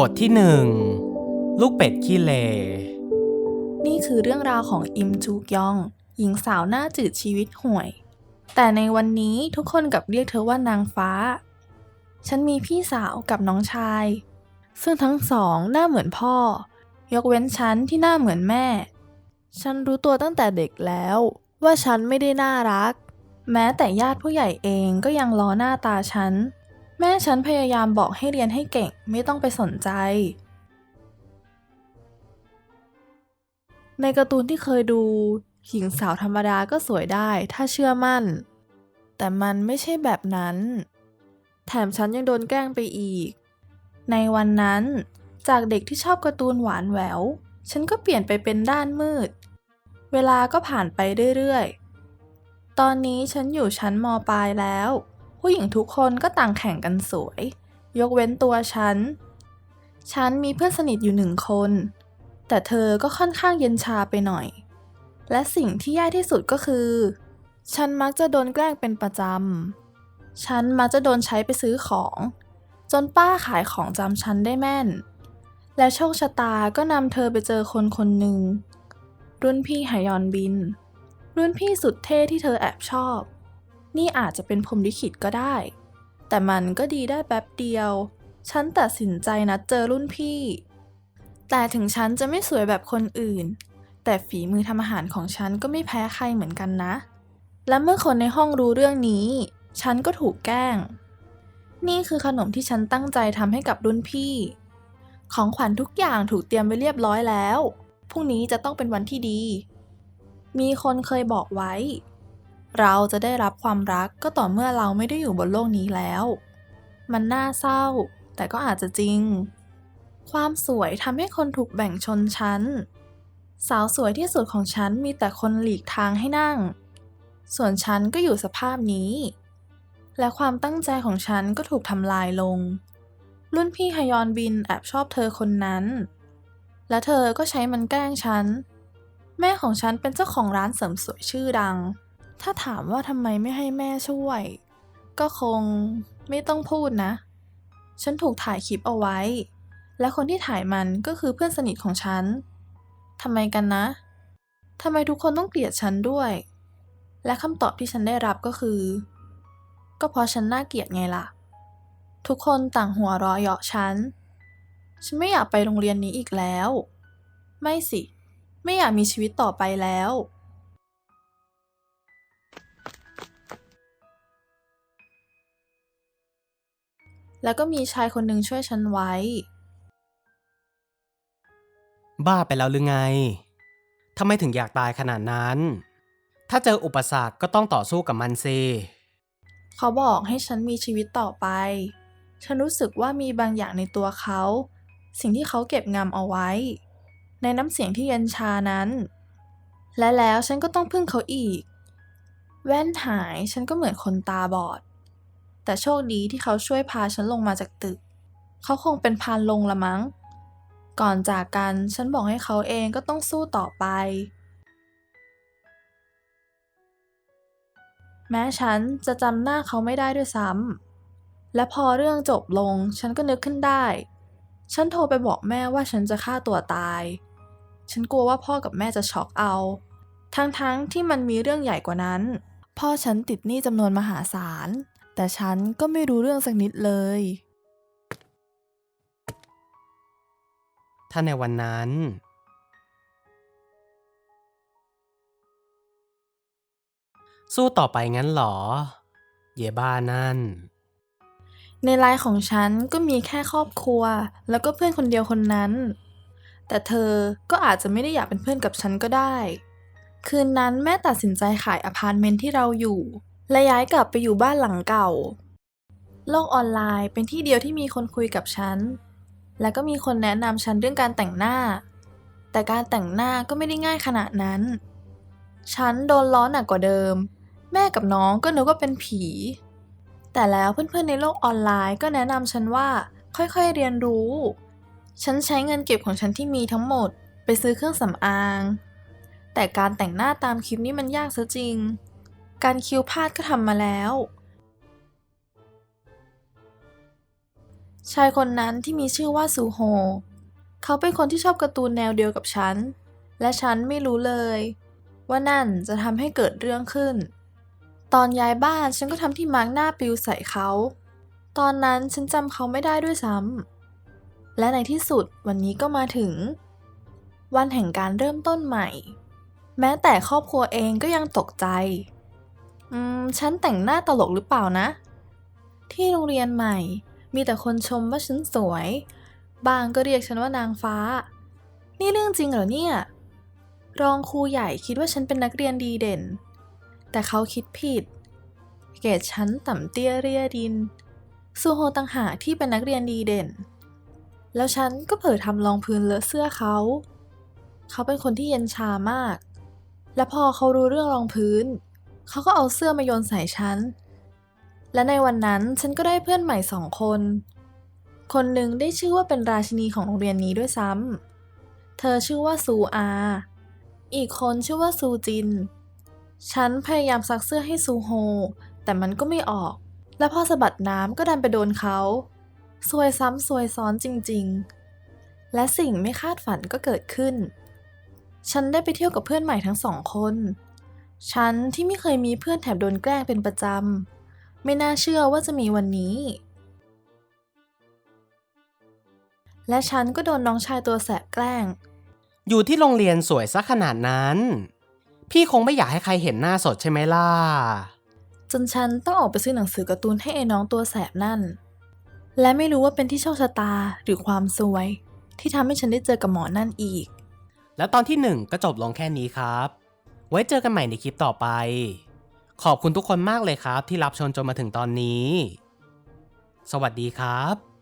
บทที่หนึ่งลูกเป็ดขี้เล นี่คือเรื่องราวของอิมจูกยอง หญิงสาวหน้าจืดชีวิตห่วย แต่ในวันนี้ทุกคนกับเรียกเธอว่านางฟ้า ฉันมีพี่สาวกับน้องชาย ซึ่งทั้งสองหน้าเหมือนพ่อ ยกเว้นฉันที่หน้าเหมือนแม่ ฉันรู้ตัวตั้งแต่เด็กแล้ว ว่าฉันไม่ได้น่ารัก แม้แต่ญาติผู้ใหญ่เองก็ยังล้อหน้าตาฉัน แม่ฉันพยายามบอกให้เรียนให้เก่งไม่ต้องไปสนใจ ในการ์ตูนที่เคยดู หญิงสาวธรรมดาก็สวยได้ถ้าเชื่อมั่น แต่มันไม่ใช่แบบนั้น แถมฉันยังโดนแกล้งไปอีก ในวันนั้นจากเด็กที่ชอบการ์ตูนหวานแหวว ฉันก็เปลี่ยนไปเป็นด้านมืด เวลาก็ผ่านไปเรื่อยๆ ตอนนี้ฉันอยู่ชั้นมปลายแล้ว ผู้หญิงทุกคนก็ต่างแข่งกันสวย ยกเว้นตัวฉัน ฉันมีเพื่อนสนิทอยู่หนึ่งคน แต่เธอก็ค่อนข้างเย็นชาไปหน่อย และสิ่งที่แย่ที่สุดก็คือ ฉันมักจะโดนแกล้งเป็นประจำ ฉันมักจะโดนใช้ไปซื้อของ จนป้าขายของจำฉันได้แม่น และโชคชะตาก็นำเธอไปเจอคนคนหนึ่งรุ่นพี่หายอนบิน รุ่นพี่สุดเท่ที่เธอแอบชอบ นี่อาจจะเป็นพรมลิขิตก็ได้ แต่มันก็ดีได้แป๊บเดียว ฉันตัดสินใจนัดเจอรุ่นพี่ แต่ถึงฉันจะไม่สวยแบบคนอื่น แต่ฝีมือทำอาหารของฉันก็ไม่แพ้ใครเหมือนกันนะ และเมื่อคนในห้องรู้เรื่องนี้ ฉันก็ถูกแกล้ง นี่คือขนมที่ฉันตั้งใจทำให้กับรุ่นพี่ ของขวัญทุกอย่างถูกเตรียมไว้เรียบร้อยแล้ว พรุ่งนี้จะต้องเป็นวันที่ดี มีคนเคยบอกไว้ เราจะได้รับความรักก็ต่อเมื่อเราไม่ได้อยู่บนโลกนี้แล้ว มันน่าเศร้า แต่ก็อาจจะจริง ความสวยทำให้คนถูกแบ่งชนชั้น สาวสวยที่สุดของฉันมีแต่คนหลีกทางให้นั่ง ส่วนฉันก็อยู่สภาพนี้ และความตั้งใจของฉันก็ถูกทำลายลง รุ่นพี่ฮยอนบินแอบชอบเธอคนนั้น และเธอก็ใช้มันแกล้งฉัน แม่ของฉันเป็นเจ้าของร้านเสริมสวยชื่อดัง ถ้าถามว่าทำไมไม่ให้แม่ช่วย ก็คงไม่ต้องพูดนะ ฉันถูกถ่ายคลิปเอาไว้ และคนที่ถ่ายมันก็คือเพื่อนสนิทของฉันทำไมกันนะทำไมทุกคนต้องเกลียดฉันด้วย และคำตอบที่ฉันได้รับก็คือ ก็เพราะฉันน่าเกลียดไงล่ะ ทุกคนต่างหัวเราะเยาะฉัน ฉันไม่อยากไปโรงเรียนนี้อีกแล้ว ไม่สิ ไม่อยากมีชีวิตต่อไปแล้ว แล้วก็มีชายคนหนึ่งช่วยฉันไว้ บ้าไปแล้วหรือไง ทำไมถึงอยากตายขนาดนั้น ถ้าเจออุปสรรคก็ต้องต่อสู้กับมันสิ เขาบอกให้ฉันมีชีวิตต่อไป ฉันรู้สึกว่ามีบางอย่างในตัวเขา สิ่งที่เขาเก็บงำเอาไว้ ในน้ำเสียงที่เย็นชานั้น และแล้วฉันก็ต้องพึ่งเขาอีก แว่นหายฉันก็เหมือนคนตาบอด แต่โชคดีที่เขาช่วยพาฉันลงมาจากตึก เขาคงเป็นพานลงละมั้ง ก่อนจากกันฉันบอกให้เขาเองก็ต้องสู้ต่อไป แม้ฉันจะจำหน้าเขาไม่ได้ด้วยซ้ำ และพอเรื่องจบลงฉันก็นึกขึ้นได้ ฉันโทรไปบอกแม่ว่าฉันจะฆ่าตัวตาย ฉันกลัวว่าพ่อกับแม่จะช็อกเอา ทั้งๆทที่มันมีเรื่องใหญ่กว่านั้น พ่อฉันติดหนี้จำนวนมหาศาล แต่ฉันก็ไม่รู้เรื่องสักนิดเลย ถ้าในวันนั้น สู้ต่อไปงั้นเหรอ เยบ้านั่น ในไลน์ของฉันก็มีแค่ครอบครัว แล้วก็เพื่อนคนเดียวคนนั้น แต่เธอก็อาจจะไม่ได้อยากเป็นเพื่อนกับฉันก็ได้ คืนนั้นแม่ตัดสินใจขายอพาร์ตเมนต์ที่เราอยู่ และย้ายกลับไปอยู่บ้านหลังเก่า โลกออนไลน์เป็นที่เดียวที่มีคนคุยกับฉัน และก็มีคนแนะนำฉันเรื่องการแต่งหน้า แต่การแต่งหน้าก็ไม่ได้ง่ายขนาดนั้น ฉันโดนล้อหนักกว่าเดิม แม่กับน้องก็นึกว่าเป็นผี แต่แล้วเพื่อนๆในโลกออนไลน์ก็แนะนำฉันว่าค่อยๆเรียนรู้ ฉันใช้เงินเก็บของฉันที่มีทั้งหมด ไปซื้อเครื่องสำอาง แต่การแต่งหน้าตามคลิปนี้มันยากซะจริง การคิวพาดก็ทำมาแล้ว ชายคนนั้นที่มีชื่อว่าซูโฮ เขาเป็นคนที่ชอบการ์ตูนแนวเดียวกับฉัน และฉันไม่รู้เลย ว่านั่นจะทำให้เกิดเรื่องขึ้น ตอนย้ายบ้านฉันก็ทำที่มาร์กหน้าปิวใส่เขา ตอนนั้นฉันจำเขาไม่ได้ด้วยซ้ำ และในที่สุดวันนี้ก็มาถึง วันแห่งการเริ่มต้นใหม่ แม้แต่ครอบครัวเองก็ยังตกใจ อืม ฉันแต่งหน้าตลกหรือเปล่านะ ที่โรงเรียนใหม่ มีแต่คนชมว่าฉันสวย บางก็เรียกฉันว่านางฟ้า นี่เรื่องจริงเหรอเนี่ย รองครูใหญ่คิดว่าฉันเป็นนักเรียนดีเด่น แต่เขาคิดผิด เกรดฉันต่ำเตี้ยเรียดินซูโฮตังหากที่เป็นนักเรียนดีเด่น แล้วฉันก็เผลอทำรองพื้นเลอะเสื้อเขา เขาเป็นคนที่เย็นชามาก และพอเขารู้เรื่องรองพื้น เขาก็เอาเสื้อมาโยนใส่ฉัน และในวันนั้นฉันก็ได้เพื่อนใหม่สองคน คนหนึ่งได้ชื่อว่าเป็นราชินีของโรงเรียนนี้ด้วยซ้ำ เธอชื่อว่าซูอา อีกคนชื่อว่าซูจิน ฉันพยายามซักเสื้อให้ซูโฮ แต่มันก็ไม่ออก และพอสะบัดน้ำก็ดันไปโดนเขาซวยซ้ำซวยซ้อนจริง ๆ และสิ่งไม่คาดฝันก็เกิดขึ้น ฉันได้ไปเที่ยวกับเพื่อนใหม่ทั้งสองคน ฉันที่ไม่เคยมีเพื่อนแถบโดนแกล้งเป็นประจำ ไม่น่าเชื่อว่าจะมีวันนี้ และฉันก็โดนน้องชายตัวแสบแกล้ง อยู่ที่โรงเรียนสวยซะขนาดนั้น พี่คงไม่อยากให้ใครเห็นหน้าสดใช่ไหมล่ะ จนฉันต้องออกไปซื้อหนังสือการ์ตูนให้ไอ้น้องตัวแสบนั่น และไม่รู้ว่าเป็นที่โชคชะตาหรือความซวย ที่ทำให้ฉันได้เจอกับหมอนั่นอีก แล้วตอนที่หนึ่งก็จบลงแค่นี้ครับ ไว้เจอกันใหม่ในคลิปต่อไป ขอบคุณทุกคนมากเลยครับที่รับชมจนมาถึงตอนนี้ สวัสดีครับ